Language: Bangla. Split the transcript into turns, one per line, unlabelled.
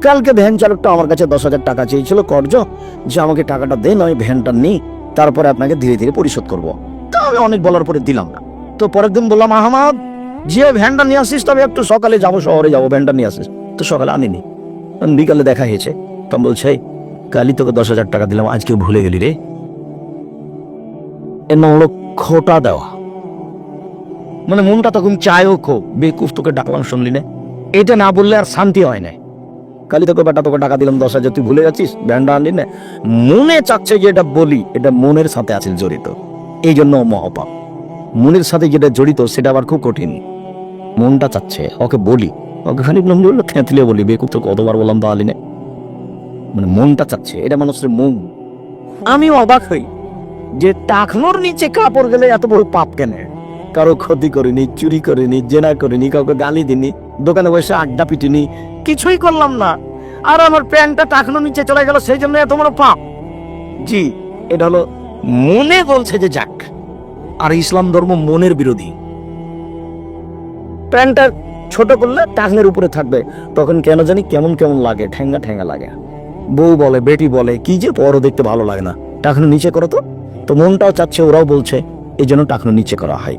কালকে ভ্যান চালকটা আমার কাছে দশ হাজার টাকা চেয়েছিল কর্জ যে আমাকে টাকাটা দেন আমি ভ্যানটা নিই তারপরে আপনাকে ধীরে ধীরে পরিশোধ করব। তা আমি অনেক বলার পরে দিলাম না। তো পরের দিন বললাম আহমাদ যে ভ্যানটা নিয়ে আসিস তবে একটু সকালে যাব শহরে যাব ভ্যানটা নিয়ে আসিস। তো সকালে আনিনি। বিকালে দেখা হয়েছে। তখন বলছে "এই, কালই তোকে দশ হাজার টাকা দিলাম আজকে ভুলে গেলি রে। এর নাম খোটা দেওয়া। মানে মনটা তখন চায়ও খো বেকুফ তোকে ডাকলাম শুনলি না? এটা না বললে আর শান্তি হয় না। কালি তোকে বেটা, তোকে টাকা দিলাম দশ হাজার, তুই ভুলে যাচ্ছিস? ব্যান্ডা আনলি না। মনে চাচ্ছে যে এটা বলি, এটা মনের সাথে আছে জড়িত। এই জন্য মহাপাপ। মনের সাথে যেটা জড়িত, সেটা আবার খুব কঠিন। মনটা চাচ্ছে, ওকে বলি। ওকে খানিক নম্বর বলল, খেঁতলে বলি, বেকুব তো কতবার বললাম তো আলি না। মানে মনটা চাচ্ছে, এটা মানুষের মন। আমি অবাক হই যে টাকনোর নিচে কাপড় গেলে এত বড় পাপ কেন? কারও ক্ষতি করিনি, চুরি করিনি, জেনা করিনি, কাউকে গালি দিনি দোকানে বসে আড্ডা পিটিনি কিছুই করলাম না। আর আমার প্যান্টটা টাকনোর নিচে চলে গেল, সেই জন্য এত বড় পাপ। জি, এটা হলো মনে বলছে যে যাক। আর ইসলাম ধর্ম মনের বিরোধী। প্যান্টটা ছোট করলে টাকনের উপরে থাকবে, তখন কেন জানি কেমন কেমন লাগে, ঠেঙ্গা ঠেঙ্গা লাগে। বউ বলে, বেটি বলে, কি যে বড় দেখতে ভালো লাগে না। টাকনো নিচে করো তো। তো মনটাও চাচ্ছে, ওরাও বলছে, এই জন্য টাকনো নিচে করা হয়।